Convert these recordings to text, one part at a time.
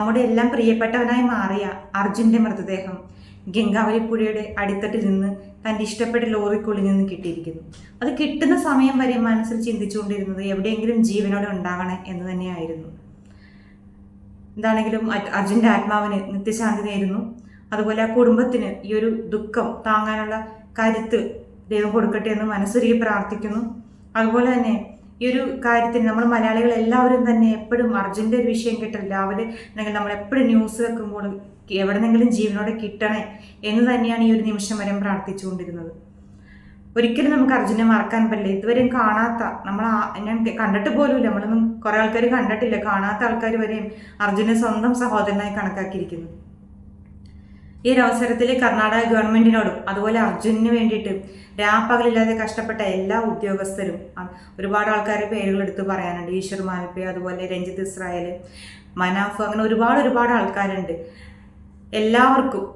നമ്മുടെ എല്ലാം പ്രിയപ്പെട്ടവനായി മാറിയ അർജുന്റെ മൃതദേഹം ഗംഗാവലിപ്പുഴയുടെ അടിത്തട്ടിൽ നിന്ന് തന്റെ ഇഷ്ടപ്പെട്ട ലോറിക്കുള്ളിൽ നിന്ന് കിട്ടിയിരിക്കുന്നു. അത് കിട്ടുന്ന സമയം വരെ മനസ്സിൽ ചിന്തിച്ചുകൊണ്ടിരുന്നത് എവിടെയെങ്കിലും ജീവനോടെ ഉണ്ടാകണേ എന്ന് തന്നെയായിരുന്നു. എന്താണെങ്കിലും അർജുന്റെ ആത്മാവിന് നിത്യശാന്തി നേരുന്നു. അതുപോലെ ആ കുടുംബത്തിന് ഈ ഒരു ദുഃഖം താങ്ങാനുള്ള കരുത്ത് ദൈവം കൊടുക്കട്ടെ എന്ന് മനസ്സൊരുക്കി പ്രാർത്ഥിക്കുന്നു. അതുപോലെ തന്നെ ഈ ഒരു കാര്യത്തിൽ നമ്മൾ മലയാളികൾ എല്ലാവരും തന്നെ എപ്പോഴും അർജുന്റെ ഒരു വിഷയം കിട്ടില്ല. അവർ അല്ലെങ്കിൽ നമ്മൾ എപ്പോഴും ന്യൂസ് വെക്കുമ്പോൾ എവിടെന്നെങ്കിലും ജീവനോടെ കിട്ടണേ എന്ന് തന്നെയാണ് ഈ ഒരു നിമിഷം വരെ പ്രാർത്ഥിച്ചുകൊണ്ടിരുന്നത്. ഒരിക്കലും നമുക്ക് അർജുനെ മറക്കാൻ പറ്റില്ല. ഇതുവരെയും കാണാത്ത നമ്മൾ ഞാൻ കണ്ടിട്ട് പോലുമില്ല. നമ്മളൊന്നും കുറെ ആൾക്കാർ കണ്ടിട്ടില്ല. കാണാത്ത ആൾക്കാർ വരെയും അർജുനെ സ്വന്തം സഹോദരനായി കണക്കാക്കിയിരിക്കുന്നു. ഈ ഒരു അവസരത്തിൽ കർണാടക ഗവൺമെന്റിനോടും അതുപോലെ അർജുനന് വേണ്ടിയിട്ട് രാപ്പകലില്ലാതെ കഷ്ടപ്പെട്ട എല്ലാ ഉദ്യോഗസ്ഥരും ഒരുപാട് ആൾക്കാരുടെ പേരുകൾ എടുത്ത് പറയാനുണ്ട്. ഈശ്വർ മാൽപ്പെ അതുപോലെ രഞ്ജിത്ത് ഇസ്രായേൽ മനാഫ് അങ്ങനെ ഒരുപാട് ഒരുപാട് ആൾക്കാരുണ്ട്. എല്ലാവർക്കും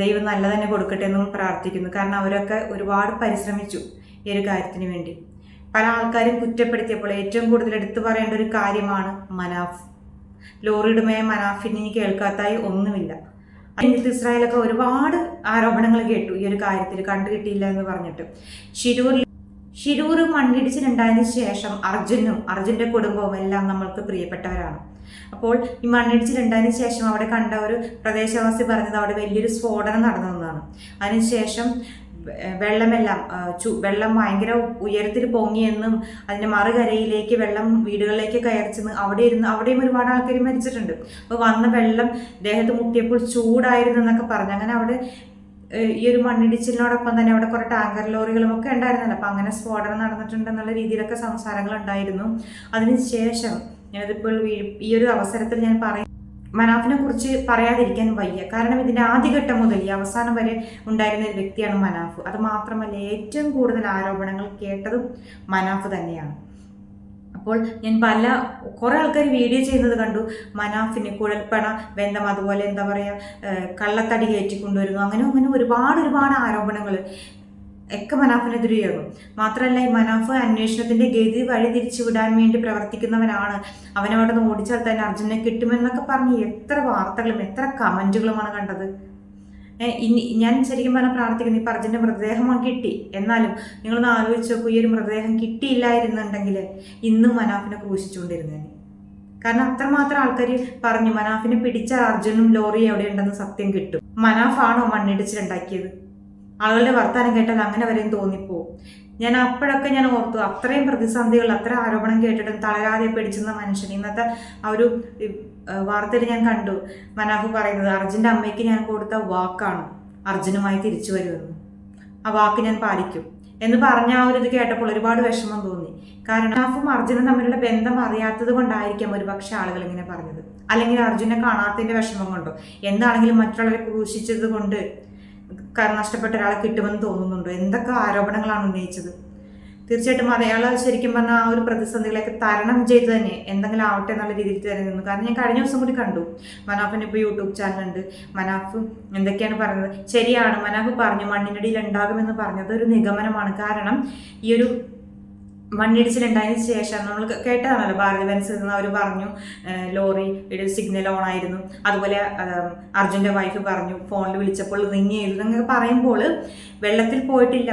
ദൈവം നല്ല തന്നെ കൊടുക്കട്ടെ എന്നും പ്രാർത്ഥിക്കുന്നു. കാരണം അവരൊക്കെ ഒരുപാട് പരിശ്രമിച്ചു ഈ ഒരു കാര്യത്തിന് വേണ്ടി. പല ആൾക്കാരും കുറ്റപ്പെടുത്തിയപ്പോൾ ഏറ്റവും കൂടുതൽ എടുത്തു പറയേണ്ട ഒരു കാര്യമാണ് മനാഫ്. ലോറിയുടമയായ മനാഫിനെ ഇനി കേൾക്കാത്തായി ഒന്നുമില്ല. രഞ്ജിത്ത് ഇസ്രായേലൊക്കെ ഒരുപാട് ആരോപണങ്ങൾ കേട്ടു. ഈ ഒരു കാര്യത്തിൽ കണ്ടുകിട്ടിയില്ല എന്ന് പറഞ്ഞിട്ട്. ഷിരൂരിൽ ഷിരൂർ മണ്ണിടിച്ചിലുണ്ടായതിനു ശേഷം അർജുനും അർജുന്റെ കുടുംബവും എല്ലാം നമ്മൾക്ക് പ്രിയപ്പെട്ടവരാണ്. അപ്പോൾ ഈ മണ്ണിടിച്ചിലുണ്ടായതിനു ശേഷം അവിടെ കണ്ട ഒരു പ്രദേശവാസി പറഞ്ഞത് അവിടെ വലിയൊരു സ്ഫോടനം നടന്നതെന്നാണ് അതിനുശേഷം വെള്ളമെല്ലാം ചു വെള്ളം ഭയങ്കര ഉയരത്തിൽ പൊങ്ങിയെന്നും അതിന്റെ മറുകരയിലേക്ക് വെള്ളം വീടുകളിലേക്ക് കയറിച്ചെന്ന് അവിടെ ഇരുന്ന് അവിടെയും ഒരുപാട് ആൾക്കാർ മരിച്ചിട്ടുണ്ട്. അപ്പോൾ വന്ന വെള്ളം ദേഹത്ത് മുട്ടിയപ്പോൾ ചൂടായിരുന്നു എന്നൊക്കെ പറഞ്ഞു. അങ്ങനെ അവിടെ ഈ ഒരു മണ്ണിടിച്ചിലിനോടൊപ്പം തന്നെ അവിടെ കുറേ ടാങ്കർ ലോറികളും ഒക്കെ ഉണ്ടായിരുന്നല്ലോ. അപ്പം അങ്ങനെ സ്ഫോടനം നടന്നിട്ടുണ്ടെന്നുള്ള രീതിയിലൊക്കെ സംസാരങ്ങൾ ഉണ്ടായിരുന്നു. അതിനുശേഷം ഞാനിതിപ്പോൾ ഈ ഒരു അവസരത്തിൽ ഞാൻ പറയും മനാഫിനെ കുറിച്ച് പറയാതിരിക്കാൻ വയ്യ. കാരണം ഇതിന്റെ ആദ്യഘട്ടം മുതൽ ഈ അവസാനം വരെ ഉണ്ടായിരുന്ന ഒരു വ്യക്തിയാണ് മനാഫ്. അത് മാത്രമല്ല ഏറ്റവും കൂടുതൽ ആരോപണങ്ങൾ കേട്ടതും മനാഫ് തന്നെയാണ്. അപ്പോൾ ഞാൻ പല കുറേ ആൾക്കാർ വീഡിയോ ചെയ്യുന്നത് കണ്ടു. മനാഫിന് കുഴൽപ്പണ ബന്ധം അതുപോലെ എന്താ പറയുക കള്ളത്തടി കയറ്റി കൊണ്ടുവരുന്നു അങ്ങനെ അങ്ങനെ ഒരുപാട് ഒരുപാട് ആരോപണങ്ങൾ ഒക്കെ മനാഫിനെതിരെ ദുരുപയോഗം മാത്രമല്ല ഈ മനാഫ് അന്വേഷണത്തിന്റെ ഗതി വഴി തിരിച്ചു വിടാൻ വേണ്ടി പ്രവർത്തിക്കുന്നവനാണ്. അവനവിടെ നിന്ന് ഓടിച്ചാൽ തന്നെ അർജുനെ കിട്ടുമെന്നൊക്കെ പറഞ്ഞ് എത്ര വാർത്തകളും എത്ര കമന്റുകളുമാണ് കണ്ടത്. ഇനി ഞാൻ ശരിക്കും പറഞ്ഞാൽ പ്രാർത്ഥിക്കുന്നു ഇപ്പം അർജുന്റെ മൃതദേഹമാണ് കിട്ടി. എന്നാലും നിങ്ങളൊന്ന് ആലോചിച്ച് നോക്കൂ ഈ ഒരു മൃതദേഹം കിട്ടിയില്ലായിരുന്നുണ്ടെങ്കിൽ ഇന്നും മനാഫിനെ ക്രൂശിച്ചുകൊണ്ടിരുന്നേനെ. കാരണം അത്രമാത്രം ആൾക്കാർ പറഞ്ഞു മനാഫിനെ പിടിച്ച അർജുനും ലോറി എവിടെയുണ്ടെന്ന് സത്യം കിട്ടും. മനാഫാണോ മണ്ണിടിച്ചിലുണ്ടാക്കിയത്? ആളുകളുടെ വർത്താനം കേട്ടാൽ അങ്ങനെ വരെയും തോന്നിപ്പോവും. ഞാൻ അപ്പോഴൊക്കെ ഞാൻ ഓർത്തു അത്രയും പ്രതിസന്ധികൾ അത്ര ആരോപണം കേട്ടിട്ടും തളരാതെ പിടിച്ചിരുന്ന മനുഷ്യൻ. ഇന്നത്തെ ആ ഒരു വാർത്തയിൽ ഞാൻ കണ്ടു. മനാഫ് പറയുന്നത് അർജുന്റെ അമ്മയ്ക്ക് ഞാൻ കൊടുത്ത വാക്കാണ്. അർജുനുമായി തിരിച്ചു വരുമെന്ന്. ആ വാക്ക് ഞാൻ പാലിക്കും. എന്ന് പറഞ്ഞ ആ ഒരു ഇത് കേട്ടപ്പോൾ ഒരുപാട് വിഷമം തോന്നി. കാരണം മനാഫും അർജുനും തമ്മിലുള്ള ബന്ധം അറിയാത്തത് കൊണ്ടായിരിക്കാം ഒരുപക്ഷെ ആളുകൾ ഇങ്ങനെ പറഞ്ഞത്. അല്ലെങ്കിൽ അർജുനെ കാണാത്തതിന്റെ വിഷമം കൊണ്ടോ? എന്താണെങ്കിലും മറ്റുള്ളവരെ ക്രൂശിച്ചത് കൊണ്ട് ക- നഷ്ടപ്പെട്ട ഒരാളെ കിട്ടുമെന്ന് തോന്നുന്നുണ്ടോ? എന്തൊക്കെ ആരോപണങ്ങളാണ് ഉന്നയിച്ചത്? തീർച്ചയായിട്ടും അയാൾ ശരിക്കും പറഞ്ഞാൽ ആ ഒരു പ്രതിസന്ധികളൊക്കെ തരണം ചെയ്ത് തന്നെ എന്തെങ്കിലും ആവട്ടെ എന്നുള്ള രീതിയിൽ തന്നെ നിന്നു. കാരണം ഞാൻ കഴിഞ്ഞ ദിവസം കൂടി കണ്ടു. മനാഫിന് ഇപ്പോൾ യൂട്യൂബ് ചാനലുണ്ട് മനാഫ് എന്തൊക്കെയാണ് പറഞ്ഞത്? ശരിയാണ് മനാഫ് പറഞ്ഞു മണ്ണിനടിയിൽ ഉണ്ടാകുമെന്ന് പറഞ്ഞത് ഒരു നിഗമനമാണ്. കാരണം ഈ ഒരു മണ്ണിടിച്ചിലുണ്ടായതിനു ശേഷം നമ്മൾ കേട്ടതാണല്ലോ ഭാരതി ബെൻസിൽ എന്ന് അവർ പറഞ്ഞു ലോറി സിഗ്നൽ ഓൺ ആയിരുന്നു. അതുപോലെ അർജുന്റെ വൈഫ് പറഞ്ഞു ഫോണിൽ വിളിച്ചപ്പോൾ റിങ് ചെയ്തു. എന്നൊക്കെ പറയുമ്പോൾ വെള്ളത്തിൽ പോയിട്ടില്ല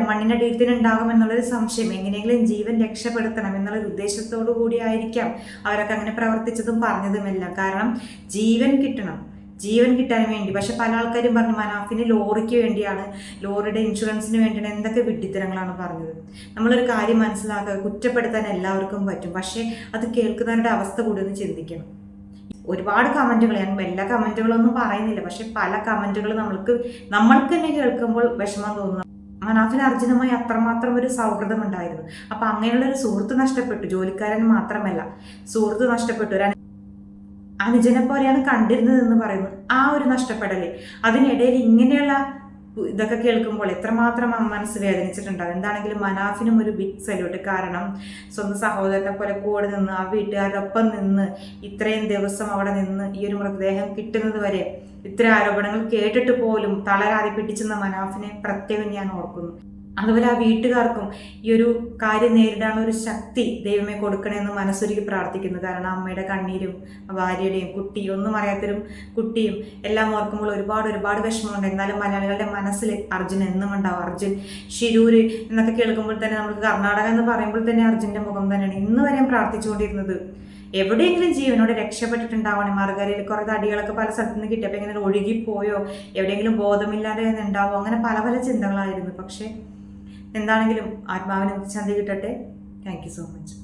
ഉണ്ടാകും എന്നുള്ളൊരു സംശയം. എങ്ങനെയെങ്കിലും ജീവൻ രക്ഷപ്പെടുത്തണം എന്നുള്ളൊരു ഉദ്ദേശത്തോടു കൂടിയായിരിക്കാം അവരൊക്കെ അങ്ങനെ പ്രവർത്തിച്ചതും പറഞ്ഞതുമെല്ലാം. കാരണം ജീവൻ കിട്ടണം. ജീവൻ കിട്ടാൻ വേണ്ടി. പക്ഷെ പല ആൾക്കാരും പറഞ്ഞു മനാഫിന് ലോറിക്ക് വേണ്ടിയാണ് ലോറിയുടെ ഇൻഷുറൻസിന് വേണ്ടിയാണ് എന്തൊക്കെ വിഡ്ഢിത്തരങ്ങളാണ് പറഞ്ഞത്. നമ്മളൊരു കാര്യം മനസ്സിലാക്കുക കുറ്റപ്പെടുത്താൻ എല്ലാവർക്കും പറ്റും. പക്ഷേ അത് കേൾക്കുന്നവരുടെ അവസ്ഥ കൂടി ഒന്ന് ചിന്തിക്കണം. ഒരുപാട് കമന്റുകൾ ഞാൻ എല്ലാ കമന്റുകളൊന്നും പറയുന്നില്ല. പക്ഷെ പല കമന്റുകൾ നമ്മൾക്ക് നമ്മൾക്ക് തന്നെ കേൾക്കുമ്പോൾ വിഷമം തോന്നുന്നു. മനാഫിന് അർജുനുമായി അത്രമാത്രം ഒരു സൗഹൃദം ഉണ്ടായിരുന്നു. അപ്പം അങ്ങനെയുള്ള ഒരു സുഹൃത്ത് നഷ്ടപ്പെട്ടു. ജോലിക്കാരൻ മാത്രമല്ല സുഹൃത്ത് നഷ്ടപ്പെട്ടു. അനുജനെ പോലെയാണ് കണ്ടിരുന്നത് എന്ന് പറയുന്നു ആ ഒരു നഷ്ടപ്പെടലേ. അതിനിടയിൽ ഇങ്ങനെയുള്ള ഇതൊക്കെ കേൾക്കുമ്പോൾ എത്രമാത്രം മനസ്സ് വേദനിച്ചിട്ടുണ്ട്. എന്താണെങ്കിലും മനാഫിനും ഒരു ബിഗ് സല്യൂട്ട് കാരണം സ്വന്തം സഹോദരനെ പോലെ കൂടെ നിന്ന് ആ വീട്ടുകാരുടെ ഒപ്പം നിന്ന് ഇത്രയും ദിവസം അവിടെ നിന്ന് ഈ ഒരു മൃതദേഹം കിട്ടുന്നത് വരെ ഇത്ര ആരോപണങ്ങൾ കേട്ടിട്ട് പോലും തളരാതെ പിടിച്ചെന്ന മനാഫിനെ പ്രത്യേകം ഞാൻ ഓർക്കുന്നു. അതുപോലെ ആ വീട്ടുകാർക്കും ഈ ഒരു കാര്യം നേരിടാനുള്ള ഒരു ശക്തി ദൈവമേ കൊടുക്കണമെന്ന് മനസ്സൊരുക്കി പ്രാർത്ഥിക്കുന്നു. കാരണം അമ്മയുടെ കണ്ണീരും ഭാര്യയുടെയും കുട്ടിയും ഒന്നും അറിയാത്തൊരു കുട്ടിയും എല്ലാം ഓർക്കുമ്പോൾ ഒരുപാട് ഒരുപാട് വിഷമമുണ്ട്. എന്നാലും മലയാളികളുടെ മനസ്സിൽ അർജുൻ എന്നും ഉണ്ടാവും. അർജുൻ ഷിരൂര് എന്നൊക്കെ കേൾക്കുമ്പോൾ തന്നെ നമുക്ക് കർണാടക എന്ന് പറയുമ്പോൾ തന്നെ അർജുന്റെ മുഖം തന്നെയാണ്. ഇന്ന് വരെ ഞാൻ പ്രാർത്ഥിച്ചുകൊണ്ടിരുന്നത് എവിടെയെങ്കിലും ജീവനോട് രക്ഷപ്പെട്ടിട്ടുണ്ടാവണേ. മാർഗരയിൽ കുറേ തടികളൊക്കെ പല സ്ഥലത്തു നിന്ന് കിട്ടിയപ്പോൾ ഇങ്ങനെ ഒഴുകിപ്പോയോ? എവിടെയെങ്കിലും ബോധമില്ലാതെ ഉണ്ടാവോ അങ്ങനെ പല പല ചിന്തകളായിരുന്നു. പക്ഷേ എന്താണെങ്കിലും ആത്മാവിന് ശാന്തി കിട്ടട്ടെ. Thank you so much